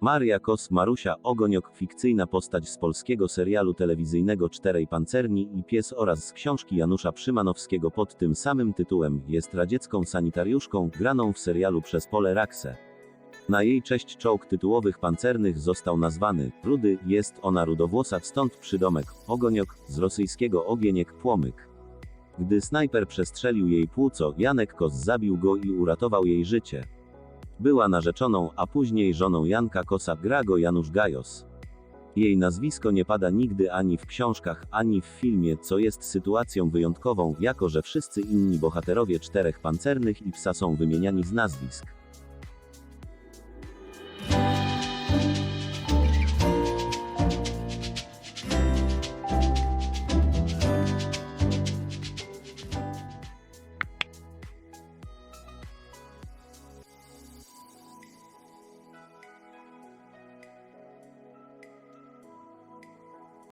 Maria Kos, Marusia Ogoniok, fikcyjna postać z polskiego serialu telewizyjnego Czterej Pancerni i Pies oraz z książki Janusza Przymanowskiego pod tym samym tytułem, jest radziecką sanitariuszką, graną w serialu przez Pole Raksę. Na jej cześć czołg tytułowych pancernych został nazwany Rudy, jest ona rudowłosa, stąd przydomek Ogoniok, z rosyjskiego ogieniek płomyk. Gdy snajper przestrzelił jej płuco, Janek Kos zabił go i uratował jej życie. Była narzeczoną, a później żoną Janka Kosa, gra go Janusz Gajos. Jej nazwisko nie pada nigdy ani w książkach, ani w filmie, co jest sytuacją wyjątkową, jako że wszyscy inni bohaterowie czterech pancernych i psa są wymieniani z nazwisk.